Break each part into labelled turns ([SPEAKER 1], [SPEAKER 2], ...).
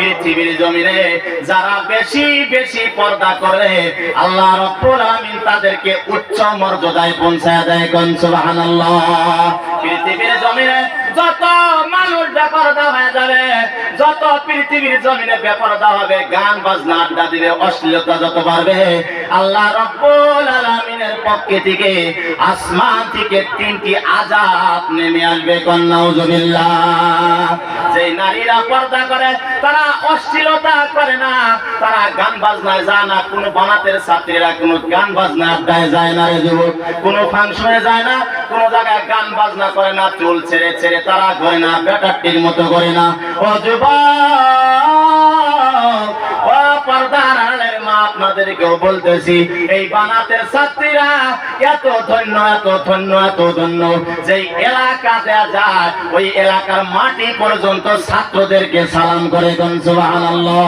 [SPEAKER 1] পৃথিবীর জমিনে যারা বেশি বেশি পর্দা করে, আল্লাহ রব্বুল আলামিন তাদেরকে উচ্চ মর্যাদায় পৌঁছায় দেয় কোন, সুবহানাল্লাহ। পৃথিবীর জমিনে যত মানুষ বেপরদা হয়ে যাবে, যত পৃথিবীর জমিনে বেপরদা হবে, গান, বাজনা, আড্ডা দিবে অশ্লীলতা যত বাড়বে আল্লাহ রব্বুল আলামিনের পক্ষে থেকে আসমান থেকে তিনটি আজাব নেমে আসবে কন্যাউজুবিল্লাহ যে নারীরা পর্দা করে, তারা অশ্লীলতা করে না। তারা গান বাজনায় যায় না, কোনো বানাতের ছাত্রীরা কোনো গান বাজনা আড্ডায় যায় না রে যুবক। কোনো ফাংশনে যায় না, কোনো জায়গায় গান বাজনা করে না, চুল ছেড়ে ছেড়ে তারা করে না বেটারটির মতো করে না। ও যুবক আপনাদেরকেও বলতেছি, এই বানাতের ছাত্রীরা এত ধন্য এত ধন্য এত ধন্য। যে এলাকাতে যায়, ওই এলাকার মাটি পর্যন্ত ছাত্রদেরকে সালাম করে গঞ্জ সুবহানাল্লাহ।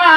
[SPEAKER 1] মা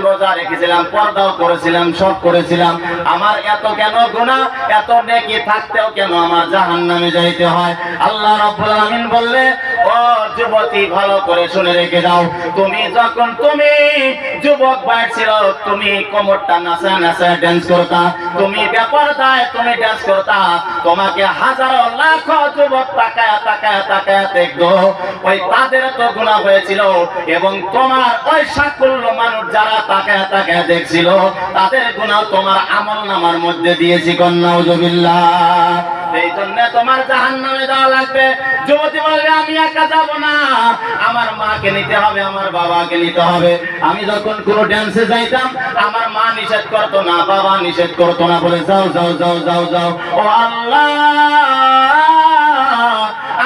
[SPEAKER 1] রোজা রেখেছিলাম, পর্দাও করেছিলাম, সব করেছিলাম। আমার এত কেন গুনাহ, এত নেকি থাকতেও কেন আমার জাহান্নামে যাইতে হয়? আল্লাহ রাব্বুল আলামিন বললে, ও যুবতী, ভালো করে শুনে রেখে দাও। তুমি যখন, তুমি যুবক বাইর ছিল, তুমি কোমরটা নাচা নাচা ড্যান্স করতা। তুমি ব্যাপার দায় তুমি ড্যান্স করতা। তোমাকে হাজারো লাখ যুবক তাকায় তাকায় তাকায় দেখতো। ওই তাদের তো গুণা হয়েছিল এবং তোমার ওই সাকুল্য মানুষ যারা দেখছিল। তাদের গুণা তোমার আমল নামার মধ্যে দিয়েছি কন্যা এই জন্য তোমার জাহান নামে যাওয়া লাগবে। যুবতী বলবে আমি একা যাব না, আমার মাকে নিতে হবে, আমার বাবাকে নিতে হবে। আমি যখন কোন ড্যান্সে যাইতাম, আমার মা নিষেধ করতো না, বাবা নিষেধ করতো না, বলে, যাও যাও যাও যাও যাও। ও আল্লাহ!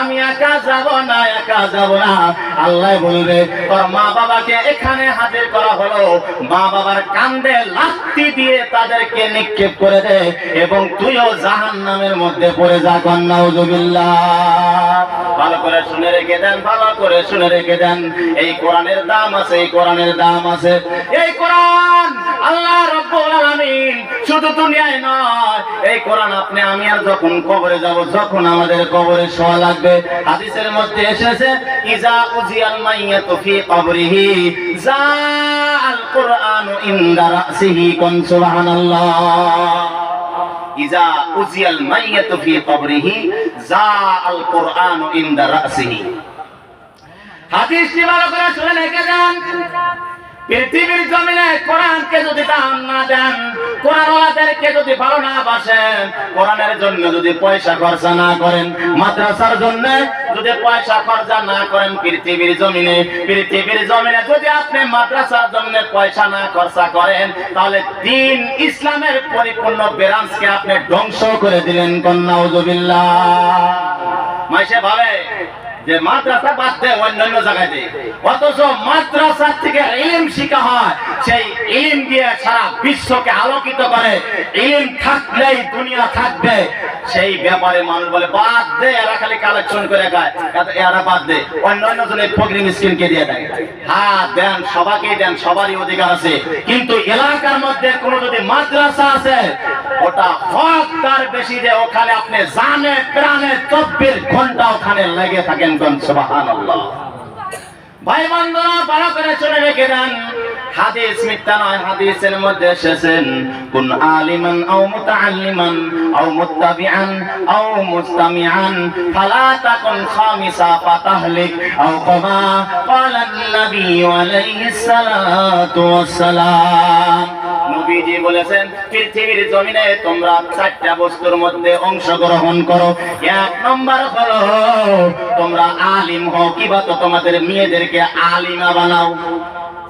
[SPEAKER 1] আমি একা যাব না, একা যাব না। আল্লাহ বলবে, তোর মা বাবাকে এখানে হাজির করা হলো। মা বাবার কান্দে লাত্তি দিয়ে তাদেরকে নিক্ষেপ করে দে এবং তুইও জাহান নামের মধ্যে পড়ে যা ভালো করে শুনে রেখে দেন, ভালো করে শুনে রেখে দেন। এই কোরআনের দাম আছে, এই কোরআনের দাম আছে। এই কোরআন আল্লাহ রব্বুল আলামিন শুধু দুনিয়ায় নয়, এই কোরআন আপনি, আমি আর যখন কবরে যাব, যখন আমাদের কবরে শোয়া লাগবে হাদিসের মধ্যে এসেছে, ইজা উজিয়াল মাইয়াতু ফি কবরিহি যা আল কুরআনু ইনদা রাসিহি কুন সুবহানাল্লাহ? ইজা উজিয়াল মাইয়াতু ফি কবরিহি জা আল কুরআনু ইনদা রাসিহি হাদিসটি ভালো করে শুনে রেখে যান পৃথিবীর জমিনে কোরআনকে যদি দাম না দেন, কোরআনওয়ালাদেরকে যদি ভালো না বাসেন, কোরআনের জন্য যদি পয়সা খরচা না করেন, মাদ্রাসার জন্য যদি পয়সা খরচা না করেন পৃথিবীর জমিনে পৃথিবীর জমিনে যদি আপনি মাদ্রাসার জন্য পয়সা না খরচা করেন, তাহলে দিন ইসলামের পরিপূর্ণ ব্রাঞ্চকে আপনি ধ্বংস করে দিলেন, কন্যা উজুবিল্লাহ মাইসে ভাবে যে মাদ্রাসা বাদ দেয়, অন্যান্য জায়গায় দেয়। অথচ মাদ্রাসা থেকে ইলিম শিখা হয়। সেই ইলিম দিয়ে সারা বিশ্বকে আলোকিত করে। ইলিম থাকলেই দুনিয়া থাকবে। সেই ব্যাপারে মানুষ বলে, বাদ দে, এরা খালি কালেকশন করে খায়। এরা বাদ দে। অন্য অন্য জনের ফকরি মিসকিনকে দিয়ে দেয়। হ্যাঁ দেন সবাইকে দেন, সবারই অধিকার আছে। কিন্তু এলাকার মধ্যে কোনো যদি মাদ্রাসা আছে, ওটা হক তার বেশি যে ওখানে আপনি জানে, প্রাণে চব্বিশ ঘণ্টা ওখানে লেগে থাকেন। কোন সুবহানাল্লাহ। ভাই বন্ধুরা, ভালো করে চলে রেখে দেন। হাদিস মিথ্যা নয়, হাদিসের মধ্যে এসেছেন, কোন আলিমান আও মুতাআল্লিমান আও মুত্তাবিআন নবীজি বলেছেন পৃথিবীর জমিনে তোমরা চারটা বস্তুর মধ্যে অংশগ্রহণ করো। এক নম্বর হলো তোমরা আলিম হও কিবা তো তোমাদের মেয়েদেরকে আলিমা বানাও।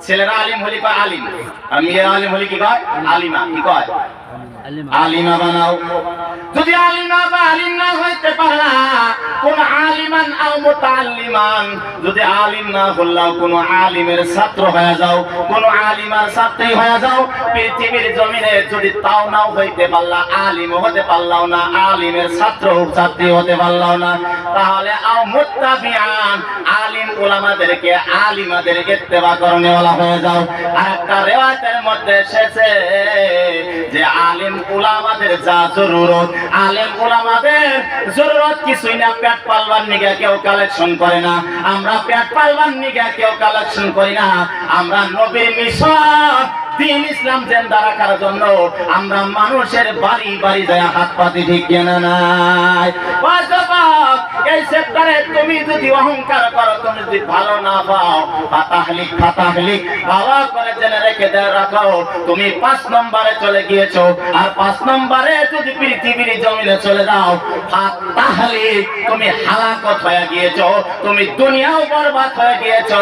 [SPEAKER 1] ছেলেরা আলিম হলি কয় আলিম আর মেয়েরা আলিম হলি কি কয়? আলিমা কি কয়? আলিমা। বানাও। যদি আলিম বা আলিম না হইতে পারলা আলিমান আও মুতাআল্লিমান যদি আলিম না হল্লাও কোন আলিমের ছাত্র হয়ে যাও, কোন আলিমার ছাত্রী হয়ে যাও, পৃথিবীর জমিনে যদি তাও নাও হইতে পারলা আলিম হতে পারলাও না, আলিমের ছাত্র ছাত্রী হতে পারলাও না, তাহলে আও মুত্তাবিআন, আলিম ওলামাদেরকে আলিমাদেরকে ইত্তেবা করণে ওলা হয়ে যাও। আর একটা রেওয়ায়তের মধ্যে এসেছে যে আলিম ওলামাদের যা জরুরত, আলিম ওলামাদের জরুরত কিছুই না, পেট আমরা আমরা নবীর মিশন দিন ইসলাম জেন্দা রাখার জন্য আমরা মানুষের বাড়ি বাড়ি যায় হাত পাতি ঠিক নাই? এই সেক্টরে তুমি যদি অহংকার করো, তুমি যদি ভালো না পাও, ফাতাহলিক ফাতাহলিক, ভালো করে জেনে রেখে দেয় রাখো তুমি পাঁচ নম্বরে চলে গিয়েছো, আর পাঁচ নম্বরে যদি পৃথিবীর জমিনে চলে যাও, ফাতাহলিক, তুমি হালাকত হয়ে গিয়েছো, তুমি দুনিয়াও বরবাদ হয়ে গিয়েছো,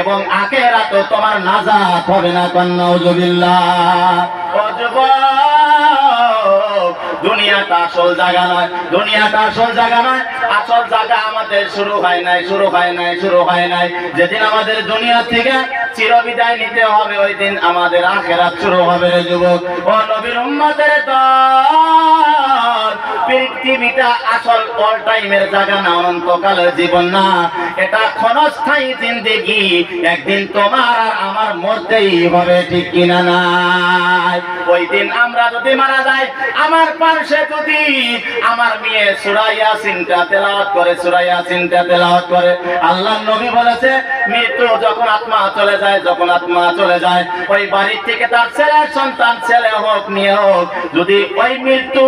[SPEAKER 1] এবং আখেরা তো তোমার নাজাত হবে না, কন্যা দুনিয়াটা আসল জায়গা নয়, দুনিয়াটা আসল জায়গা আমাদের শুরু হয় নাই, শুরু হয় নাই, শুরু হয় নাই। যেদিন আমাদের দুনিয়া থেকে চিরবিদায় নিতে হবে, ওই দিন আমাদের আখেরাত শুরু হবে যুবক। ও নবীর পৃথিবীটা আসল অল টাইমের জায়গা না অনন্তকালের জীবন না। এটা ক্ষণস্থায়ী জিন্দেগি, একদিন তোমার আমার মরতেই হবে, ঠিক কিনা নাই ওই দিন আমরা যদি মারা যাই, আমার পার্শ্বে যদি আমার মেয়ে সুরাইয়া চিন্তা তেলাওয়াত করে, সুরাইয়া চিন্তা তেলাওয়াত করে। আল্লাহ নবী বলেছে মৃত্যু যখন আত্মা চলে যায়, যখন আত্মা চলে যায়, ওই বাড়ির থেকে তার ছেলে, সন্তান, ছেলে হোক, মেয়ে হোক, যদি ওই মৃত্যু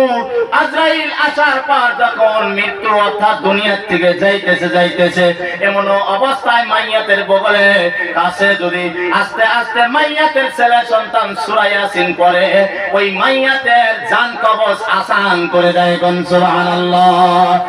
[SPEAKER 1] আজরাইল আসার পর যখন মৃত্যু অর্থাৎ দুনিয়ার থেকে যাইতেছে যাইতেছে এমন অবস্থায় মাইয়াতের বগলে কাছে যদি আস্তে আস্তে মাইয়াতের ছেলে, সন্তান সুরাইয়াসিন করে ওই মাইয়াতের জান কবচ আসান করে দেয় গন সুবহানাল্লাহ।